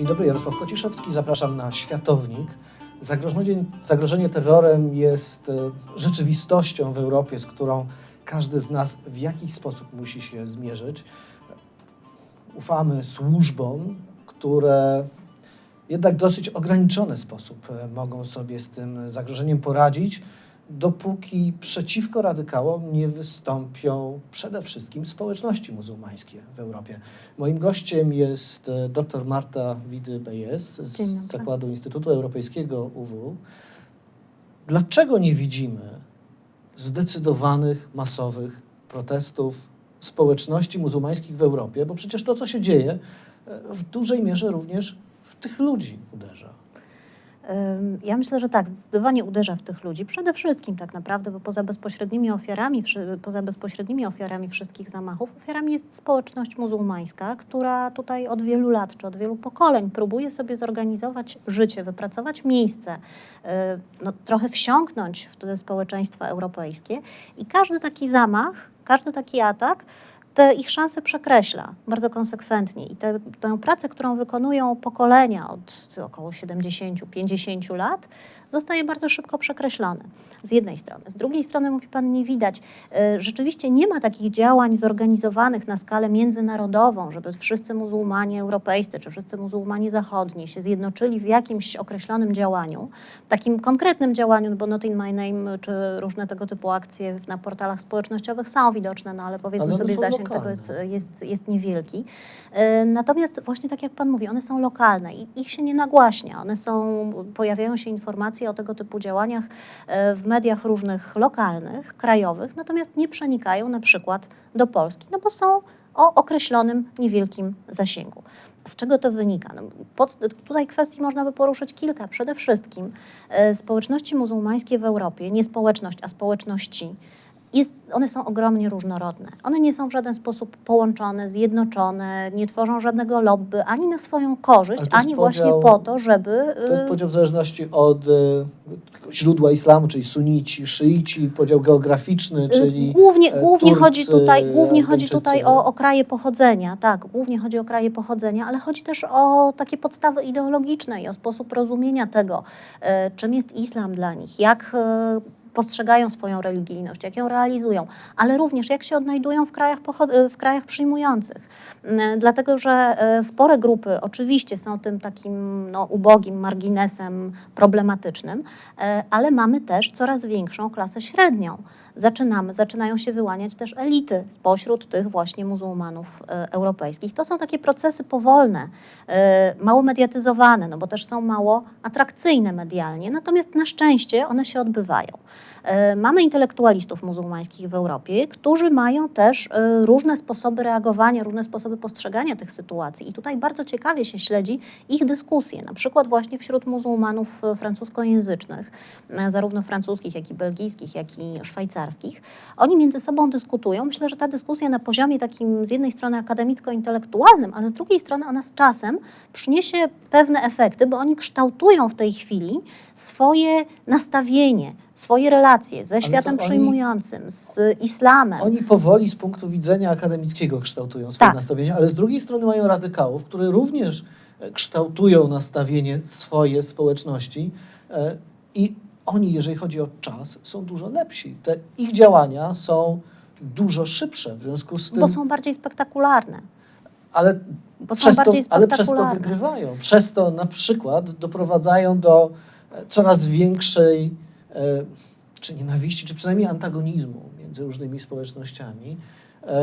Dzień dobry, Jarosław Kociszewski. Zapraszam na Światownik. Zagrożenie, zagrożenie terrorem jest e, rzeczywistością w Europie, z którą każdy z nas w jakiś sposób musi się zmierzyć. Ufamy służbom, które jednak w dosyć ograniczony sposób e, mogą sobie z tym zagrożeniem poradzić, dopóki przeciwko radykałom nie wystąpią przede wszystkim społeczności muzułmańskie w Europie. Moim gościem jest e, dr Marta Widy-Bejes z. Zakładu Instytutu Europejskiego UW. Dlaczego nie widzimy zdecydowanych, masowych protestów społeczności muzułmańskich w Europie? Bo przecież to, co się dzieje, e, w dużej mierze również w tych ludzi uderza. Ja myślę, że tak, zdecydowanie uderza w tych ludzi. Przede wszystkim tak naprawdę, bo poza bezpośrednimi ofiarami, poza bezpośrednimi ofiarami wszystkich zamachów, ofiarami jest społeczność muzułmańska, która tutaj od wielu lat czy od wielu pokoleń próbuje sobie zorganizować życie, wypracować miejsce, y, no, trochę wsiąknąć w te społeczeństwa europejskie i każdy taki zamach, każdy taki atak te ich szanse przekreśla bardzo konsekwentnie. I te, tę pracę, którą wykonują pokolenia od około 70-50 lat, zostaje bardzo szybko przekreślony. Z jednej strony. Z drugiej strony, mówi Pan, nie widać. e, Rzeczywiście nie ma takich działań zorganizowanych na skalę międzynarodową, żeby wszyscy muzułmanie europejscy czy wszyscy muzułmanie zachodni się zjednoczyli w jakimś określonym działaniu, takim konkretnym działaniu, bo Not in My Name czy różne tego typu akcje na portalach społecznościowych są widoczne, no ale powiedzmy Ale sobie zasięg tego jest, jest, jest niewielki. E, Natomiast właśnie tak jak Pan mówi, one są lokalne i ich się nie nagłaśnia. One są, pojawiają się informacje o tego typu działaniach e, w mediach różnych lokalnych, krajowych, natomiast nie przenikają na przykład do Polski, no bo są o określonym niewielkim zasięgu. Z czego to wynika? No, pod, tutaj kwestii można by poruszyć kilka. Przede wszystkim e, społeczności muzułmańskie w Europie, nie społeczność, a społeczności, jest, one są ogromnie różnorodne. One nie są w żaden sposób połączone, zjednoczone, nie tworzą żadnego lobby ani na swoją korzyść, ani właśnie podział- po to, żeby. To jest y, podział w zależności od e, źródła islamu, czyli sunici, szyici, podział geograficzny, czyli Y, głównie, e, głównie Turcy, chodzi tutaj, głównie chodzi tutaj o, o kraje pochodzenia, tak, głównie chodzi o kraje pochodzenia, ale chodzi też o takie podstawy ideologiczne i o sposób rozumienia tego, e, czym jest islam dla nich, jak e, postrzegają swoją religijność, jak ją realizują, ale również jak się odnajdują w krajach, w krajach przyjmujących. Mm, Dlatego, że e, spore grupy oczywiście są tym takim no, ubogim marginesem problematycznym, e, ale mamy też coraz większą klasę średnią. Zaczynamy, zaczynają się wyłaniać też elity spośród tych właśnie muzułmanów e, europejskich. To są takie procesy powolne, e, mało mediatyzowane, no bo też są mało atrakcyjne medialnie, natomiast na szczęście one się odbywają. E, Mamy intelektualistów muzułmańskich w Europie, którzy mają też e, różne sposoby reagowania, różne sposoby postrzegania tych sytuacji. I tutaj bardzo ciekawie się śledzi ich dyskusje, na przykład właśnie wśród muzułmanów e, francuskojęzycznych, zarówno francuskich, jak i belgijskich, jak i szwajcarskich. Oni między sobą dyskutują. Myślę, że ta dyskusja na poziomie takim z jednej strony akademicko-intelektualnym, ale z drugiej strony ona z czasem przyniesie pewne efekty, bo oni kształtują w tej chwili swoje nastawienie, swoje relacje ze światem oni- przyjmującym, z islamem. Oni powoli z punktu widzenia akademickiego kształtują swoje Tak. nastawienie, ale z drugiej strony mają radykałów, które również e, kształtują nastawienie swoje społeczności e, i oni, jeżeli chodzi o czas, są dużo lepsi. Te ich działania są dużo szybsze, w związku z tym, Bo są bardziej spektakularne. ale, przez to, ale przez to wygrywają. Przez to na przykład doprowadzają do e, coraz większej czy nienawiści, czy przynajmniej antagonizmu między różnymi społecznościami, e,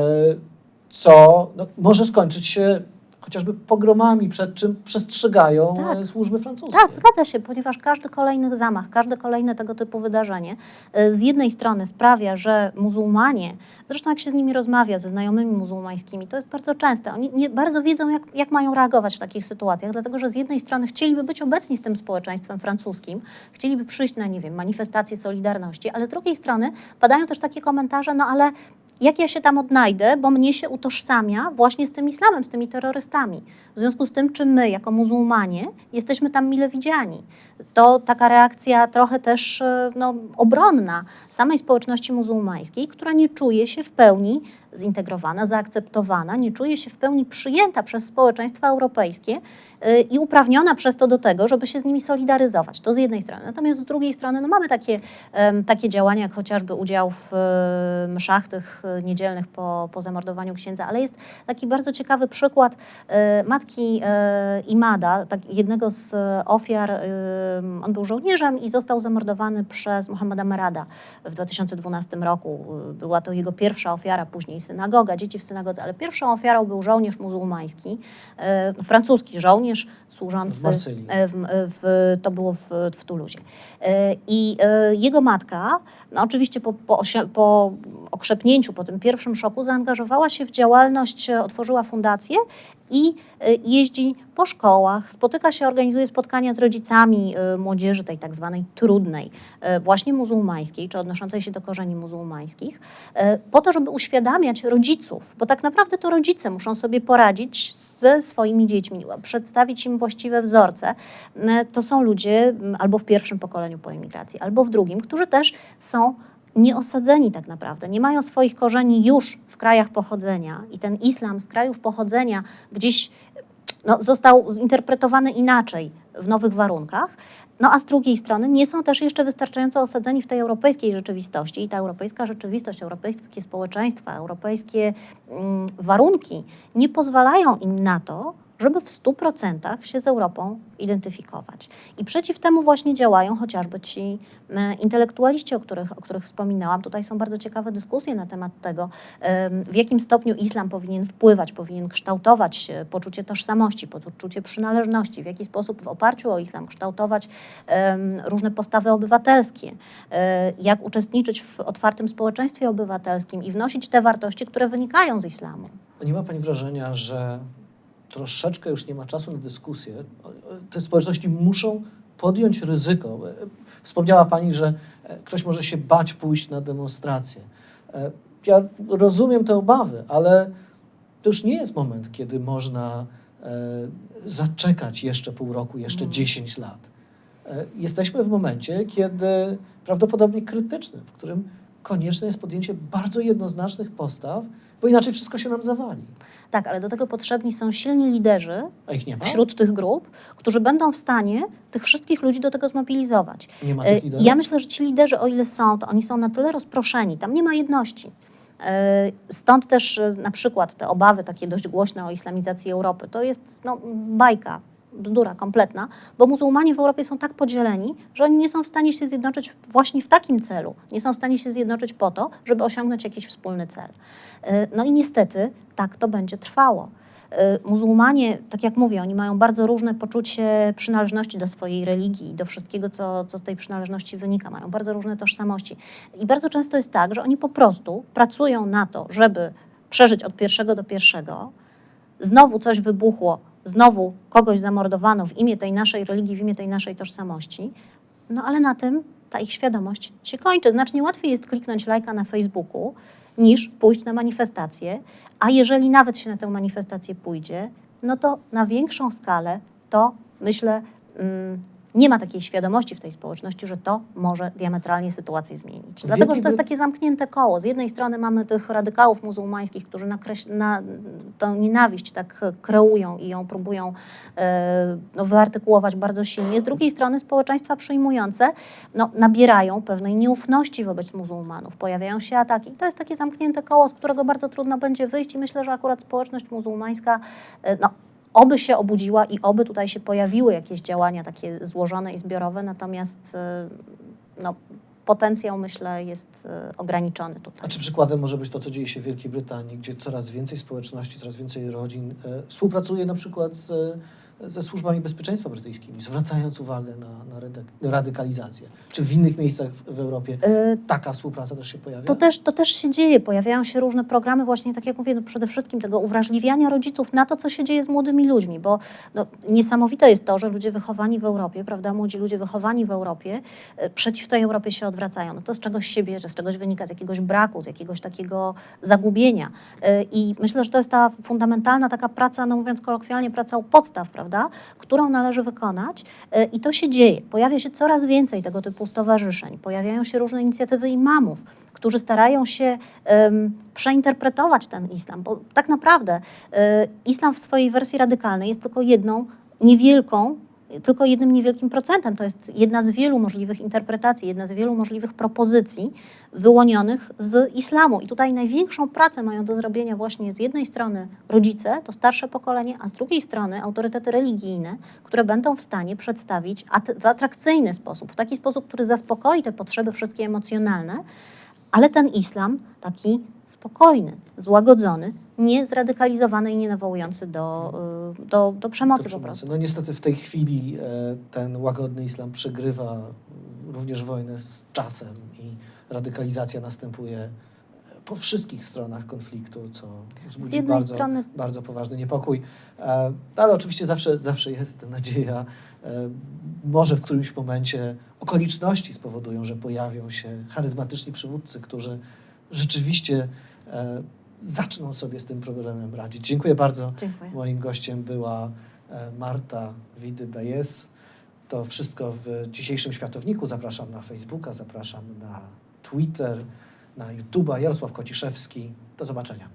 co no, może skończyć się chociażby pogromami, przed czym przestrzegają Tak. e, służby francuskie. Tak, zgadza się, ponieważ każdy kolejny zamach, każde kolejne tego typu wydarzenie e, z jednej strony sprawia, że muzułmanie, zresztą jak się z nimi rozmawia, ze znajomymi muzułmańskimi, to jest bardzo częste. Oni nie bardzo wiedzą, jak, jak mają reagować w takich sytuacjach, dlatego że z jednej strony chcieliby być obecni z tym społeczeństwem francuskim, chcieliby przyjść na, nie wiem, manifestacje Solidarności, ale z drugiej strony padają też takie komentarze, no ale jak ja się tam odnajdę, bo mnie się utożsamia właśnie z tym islamem, z tymi terrorystami. W związku z tym, czy my, jako muzułmanie, jesteśmy tam mile widziani. To taka reakcja trochę też e, no, obronna samej społeczności muzułmańskiej, która nie czuje się w pełni zintegrowana, zaakceptowana, nie czuje się w pełni przyjęta przez społeczeństwa europejskie y, i uprawniona przez to do tego, żeby się z nimi solidaryzować. To z jednej strony. Natomiast z drugiej strony no mamy takie, takie działania, jak chociażby udział w mszach tych e, niedzielnych po, po zamordowaniu księdza, ale jest taki bardzo ciekawy przykład e, matki Imada, tak, jednego z ofiar. On był żołnierzem i został zamordowany przez Mohammeda Merada w 2012 roku. Była to jego pierwsza ofiara, później synagoga, dzieci w synagodze, ale pierwszą ofiarą był żołnierz muzułmański, e, francuski żołnierz służący W e, w, w, to było w, w Tuluzie. E, I e, jego matka, no oczywiście po, po, po okrzepnięciu, po tym pierwszym szoku, zaangażowała się w działalność, e, otworzyła fundację i e, jeździ po szkołach, spotyka się, organizuje spotkania z rodzicami e, młodzieży tej tak zwanej trudnej, właśnie muzułmańskiej, czy odnoszącej się do korzeni muzułmańskich, po to, żeby uświadamiać rodziców, bo tak naprawdę to rodzice muszą sobie poradzić ze swoimi dziećmi, przedstawić im właściwe wzorce. To są ludzie albo w pierwszym pokoleniu po emigracji, albo w drugim, którzy też są nieosadzeni tak naprawdę, nie mają swoich korzeni już w krajach pochodzenia. I ten islam z krajów pochodzenia gdzieś no, został zinterpretowany inaczej w nowych warunkach. No a z drugiej strony nie są też jeszcze wystarczająco osadzeni w tej europejskiej rzeczywistości. I ta europejska rzeczywistość, europejskie społeczeństwa, europejskie mm, warunki nie pozwalają im na to, żeby w 100% się z Europą identyfikować. I przeciw temu właśnie działają chociażby ci e, intelektualiści, o których, o których wspominałam. Tutaj są bardzo ciekawe dyskusje na temat tego, w jakim stopniu islam powinien wpływać, powinien kształtować poczucie tożsamości, poczucie przynależności, w jaki sposób w oparciu o islam kształtować różne postawy obywatelskie, e, jak uczestniczyć w otwartym społeczeństwie obywatelskim i wnosić te wartości, które wynikają z islamu. Nie ma Pani wrażenia, że troszeczkę już nie ma czasu na dyskusję? Te społeczności muszą podjąć ryzyko. Wspomniała Pani, że ktoś może się bać pójść na demonstrację. Ja rozumiem te obawy, ale to już nie jest moment, kiedy można e, zaczekać jeszcze pół roku, jeszcze Mhm. 10 lat. E, Jesteśmy w momencie, kiedy prawdopodobnie krytycznym, w którym konieczne jest podjęcie bardzo jednoznacznych postaw, bo inaczej wszystko się nam zawali. Tak, ale do tego potrzebni są silni liderzy wśród tych grup, którzy będą w stanie tych wszystkich ludzi do tego zmobilizować. Nie ma E, tych liderów? Ja myślę, że ci liderzy, o ile są, to oni są na tyle rozproszeni, tam nie ma jedności. E, Stąd też e, na przykład te obawy takie dość głośne o islamizacji Europy. To jest no, bajka, bzdura kompletna, bo muzułmanie w Europie są tak podzieleni, że oni nie są w stanie się zjednoczyć właśnie w takim celu. Nie są w stanie się zjednoczyć po to, żeby osiągnąć jakiś wspólny cel. E, No i niestety tak to będzie trwało. E, Muzułmanie, tak jak mówię, oni mają bardzo różne poczucie przynależności do swojej religii, do wszystkiego, co, co z tej przynależności wynika. Mają bardzo różne tożsamości. I bardzo często jest tak, że oni po prostu pracują na to, żeby przeżyć od pierwszego do pierwszego. Znowu coś wybuchło, znowu kogoś zamordowano w imię tej naszej religii, w imię tej naszej tożsamości. No ale na tym ta ich świadomość się kończy. Znacznie łatwiej jest kliknąć lajka na Facebooku, niż pójść na manifestację. A jeżeli nawet się na tę manifestację pójdzie, no to na większą skalę to myślę, mm, nie ma takiej świadomości w tej społeczności, że to może diametralnie sytuację zmienić. Dlatego, że to jest takie zamknięte koło. Z jednej strony mamy tych radykałów muzułmańskich, którzy nakreś- na, tą nienawiść tak kreują i ją próbują e, no, wyartykułować bardzo silnie. Z drugiej strony społeczeństwa przyjmujące no, nabierają pewnej nieufności wobec muzułmanów. Pojawiają się ataki. I to jest takie zamknięte koło, z którego bardzo trudno będzie wyjść i myślę, że akurat społeczność muzułmańska e, no, oby się obudziła i oby tutaj się pojawiły jakieś działania takie złożone i zbiorowe, natomiast e, no, potencjał myślę jest e, ograniczony tutaj. A czy przykładem może być to, co dzieje się w Wielkiej Brytanii, gdzie coraz więcej społeczności, coraz więcej rodzin e, współpracuje na przykład z, e, ze służbami bezpieczeństwa brytyjskimi, zwracając uwagę na, na radyk- radykalizację? Czy w innych miejscach w, w Europie E, taka współpraca też się pojawia? To też, to też się dzieje. Pojawiają się różne programy, właśnie tak jak mówię, no przede wszystkim tego uwrażliwiania rodziców na to, co się dzieje z młodymi ludźmi, bo no, niesamowite jest to, że ludzie wychowani w Europie, prawda, młodzi ludzie wychowani w Europie, e, przeciw tej Europie się odwracają. No to z czegoś się bierze, z czegoś wynika, z jakiegoś braku, z jakiegoś takiego zagubienia. E, I myślę, że to jest ta fundamentalna taka praca, no mówiąc kolokwialnie, praca u podstaw, prawda, prawda, którą należy wykonać e, i to się dzieje. Pojawia się coraz więcej tego typu stowarzyszeń, pojawiają się różne inicjatywy imamów, którzy starają się em, przeinterpretować ten islam, bo tak naprawdę e, islam w swojej wersji radykalnej jest tylko jedną niewielką, tylko jednym niewielkim procentem. To jest jedna z wielu możliwych interpretacji, jedna z wielu możliwych propozycji wyłonionych z islamu. I tutaj największą pracę mają do zrobienia właśnie z jednej strony rodzice, to starsze pokolenie, a z drugiej strony autorytety religijne, które będą w stanie przedstawić w atrakcyjny sposób, w taki sposób, który zaspokoi te potrzeby wszystkie emocjonalne, ale ten islam taki spokojny, złagodzony, nie zradykalizowany i nie nawołujący do, y, do, do przemocy Do po prostu. No niestety w tej chwili e, ten łagodny islam przegrywa również wojnę z czasem i radykalizacja następuje e, po wszystkich stronach konfliktu, co wzbudzi bardzo, strony- bardzo poważny niepokój. E, Ale oczywiście zawsze, zawsze jest nadzieja. Może w którymś momencie okoliczności spowodują, że pojawią się charyzmatyczni przywódcy, którzy rzeczywiście e, zaczną sobie z tym problemem radzić. Dziękuję bardzo. Dziękuję. Moim gościem była e, Marta Widy-Bejes. To wszystko w dzisiejszym Światowniku. Zapraszam na Facebooka, zapraszam na Twitter, na YouTube'a. Jarosław Kociszewski. Do zobaczenia.